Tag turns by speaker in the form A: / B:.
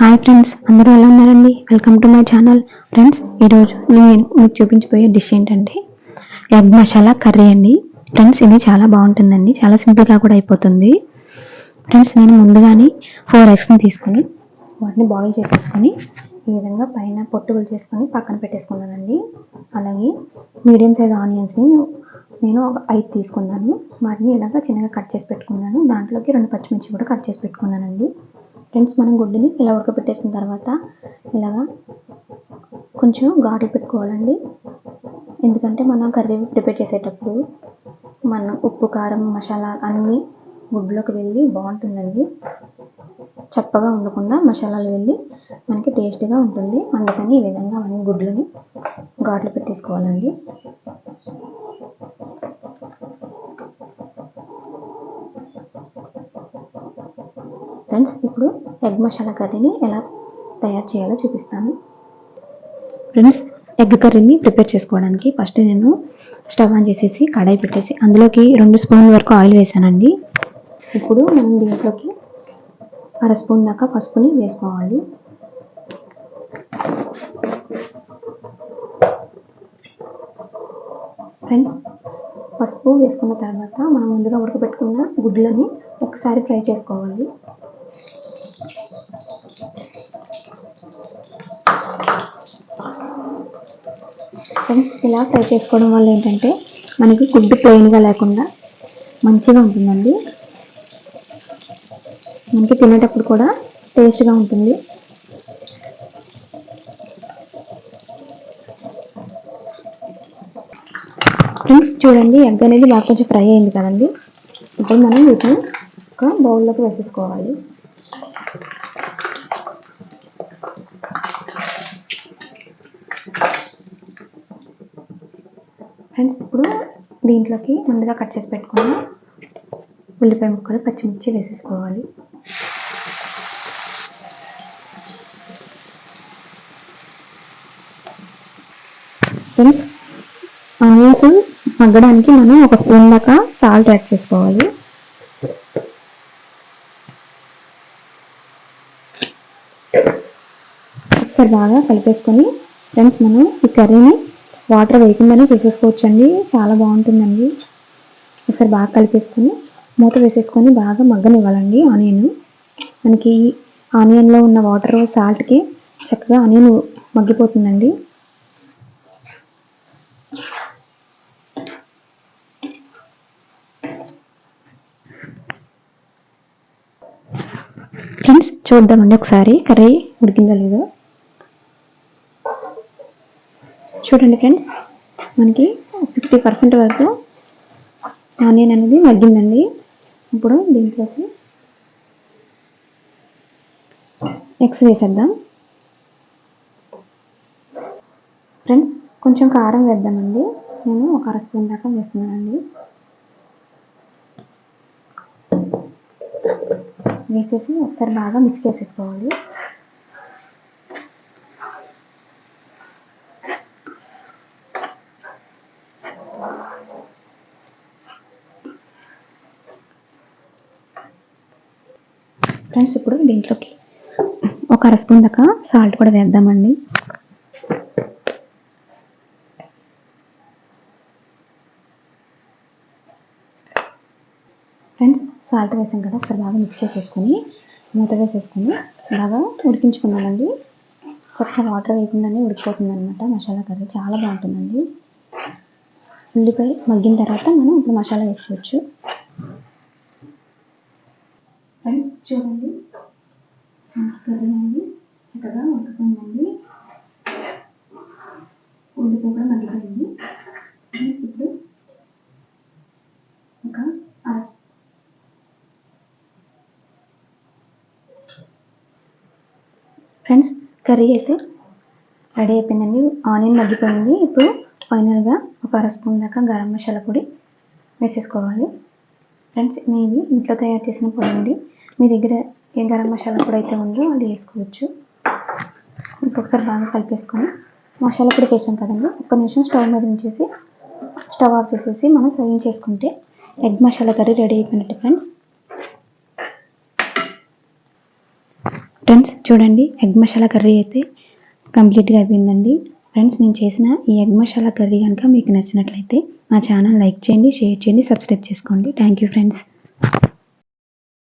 A: Hi friends అందరూ ఎలా ఉన్నారండి? Welcome to my channel friends ఈరోజు నేను మీకు చూపించబోయే డిష్ ఏంటంటే ఎగ్ మసాలా కర్రీ అండి. ఫ్రెండ్స్ ఇది చాలా బాగుంటుందండి. చాలా సింపుల్గా కూడా అయిపోతుంది. ఫ్రెండ్స్ నేను ముందుగానే ఫోర్ ఎగ్స్ని తీసుకొని వాటిని బాయిల్ చేసేసుకొని ఈ విధంగా పైన పొట్టుగులు చేసుకొని పక్కన పెట్టేసుకున్నానండి. అలాగే మీడియం సైజ్ ఆనియన్స్ని నేను ఒక ఐదు తీసుకున్నాను. వాటిని ఇలాగ చిన్నగా కట్ చేసి పెట్టుకున్నాను. దాంట్లోకి రెండు పచ్చిమిర్చి కూడా కట్ చేసి పెట్టుకున్నానండి. ఫ్రెండ్స్ మనం గుడ్డుని ఇలా ఉడకపెట్టేసిన తర్వాత ఇలాగా కొంచెం ఘాట్లు పెట్టుకోవాలండి. ఎందుకంటే మనం కర్రీ ప్రిపేర్ చేసేటప్పుడు మనం ఉప్పు కారం మసాలా అన్నీ గుడ్లోకి వెళ్ళి బాగుంటుందండి. చప్పగా ఉండకుండా మసాలాలు వెళ్ళి మనకి టేస్టీగా ఉంటుంది. అందుకని ఈ విధంగా మనం గుడ్లని ఘాట్లు పెట్టేసుకోవాలండి. ఫ్రెండ్స్ ఇప్పుడు ఎగ్ మసాలా కర్రీని ఎలా తయారు చేయాలో చూపిస్తాను. ఫ్రెండ్స్ ఎగ్ కర్రీని ప్రిపేర్ చేసుకోవడానికి ఫస్ట్ నేను స్టవ్ ఆన్ చేసేసి కడాయి పెట్టేసి అందులోకి రెండు స్పూన్ల వరకు ఆయిల్ వేసానండి. ఇప్పుడు మనం దీంట్లోకి అర స్పూన్ దాకా పసుపుని వేసుకోవాలి. ఫ్రెండ్స్ పసుపు వేసుకున్న తర్వాత మనం ముందుగా ఉడకబెట్టుకున్న గుడ్లని ఒకసారి ఫ్రై చేసుకోవాలి. ఫ్రెండ్స్ ఇలా ఫ్రై చేసుకోవడం వల్ల ఏంటంటే మనకి గుడ్డు ప్లెయిన్గా లేకుండా మంచిగా ఉంటుందండి. మనకి తినేటప్పుడు కూడా టేస్ట్గా ఉంటుంది. ఫ్రెండ్స్ చూడండి ఎగ్ అనేది బాగా కొంచెం ఫ్రై అయింది కదండి. ఇప్పుడు మనం వీటిని ఒక బౌల్లోకి వేసేసుకోవాలి. ఫ్రెండ్స్ ఇప్పుడు దీంట్లోకి ముందుగా కట్ చేసి పెట్టుకున్న ఉల్లిపాయ ముక్కలు పచ్చిమిర్చి వేసేసుకోవాలి. ఫ్రెండ్స్ ఆనియన్స్ మగ్గడానికి మనం ఒక స్పూన్ దాకా సాల్ట్ యాడ్ చేసుకోవాలి. ఒకసారి బాగా కలిపేసుకొని ఫ్రెండ్స్ మనం ఈ కర్రీని వాటర్ వేయకుండానే చేసేసుకోవచ్చండి చాలా బాగుంటుందండి. ఒకసారి బాగా కలిపేసుకొని మూత వేసేసుకొని బాగా మగ్గనివ్వాలండి ఆనియన్. మనకి ఆనియన్లో ఉన్న వాటర్ సాల్ట్కి చక్కగా ఆనియన్ మగ్గిపోతుందండి. ఫ్రెండ్స్ చూద్దామండి ఒకసారి. కర్రీ ఉడికిందో లేదో? చూడండి ఫ్రెండ్స్ మనకి ఫిఫ్టీ పర్సెంట్ వరకు ఆనియన్ అనేది మగ్గిందండి ఇప్పుడు దీంట్లోకి ఎగ్స్ వేసేద్దాం. ఫ్రెండ్స్ కొంచెం కారం వేద్దామండి. నేను ఒక అర స్పూన్ దాకా వేస్తున్నానండి. వేసేసి ఒకసారి బాగా మిక్స్ చేసేసుకోవాలి. ఫ్రెండ్స్ ఇప్పుడు దీంట్లోకి ఒక అర స్పూన్ దాకా సాల్ట్ కూడా వేద్దామండి. ఫ్రెండ్స్ సాల్ట్ వేసాం కదా ఒకసారి బాగా మిక్స్ చేసేసుకొని మూత వేసేసుకొని బాగా ఉడికించుకున్నామండి. చక్కగా వాటర్ వేయకుండానే ఉడికిపోతుంది అనమాట మసాలా కర్రీ చాలా బాగుంటుందండి. ఉల్లిపాయ మగ్గిన తర్వాత మనం ఇప్పుడు మసాలా వేసుకోవచ్చు ఫ్రెండ్స్ చూడండి కర్రీ అనేది చక్కగా ఉడుకుతుందండి ఉల్లిపాయ కూడా మగ్గిపోయింది ఇప్పుడు ఒక అర ఫ్రెండ్స్ కర్రీ అయితే రెడీ అయిపోయిందండి. ఆనియన్ మగ్గిపోయింది. ఇప్పుడు ఫైనల్గా ఒక అర స్పూన్ దాకా గరం మసాలా పొడి వేసేసుకోవాలి. ఫ్రెండ్స్ మీది ఇంట్లో తయారు చేసిన పొడి అండి. మీ దగ్గర ఏ గరం మసాలా పొడి అయితే ఉందో అది వేసుకోవచ్చు. ఇంకొకసారి బాగా కలిపేసుకొని మసాలా పొడి వేసాం కదండి ఒక్క నిమిషం స్టవ్ మీద ఉంచేసి స్టవ్ ఆఫ్ చేసేసి మనం సర్వింగ్ చేసుకుంటే ఎగ్ మసాలా కర్రీ రెడీ అయిపోయినట్టు ఫ్రెండ్స్. ఫ్రెండ్స్ చూడండి ఎగ్ మసాలా కర్రీ అయితే కంప్లీట్గా అయిపోయిందండి. ఫ్రెండ్స్ నేను చేసిన ఈ ఎగ్ మసాలా కర్రీ కనుక మీకు నచ్చినట్లయితే మా ఛానల్ లైక్ చేయండి షేర్ చేయండి సబ్స్క్రైబ్ చేసుకోండి. Thank you friends.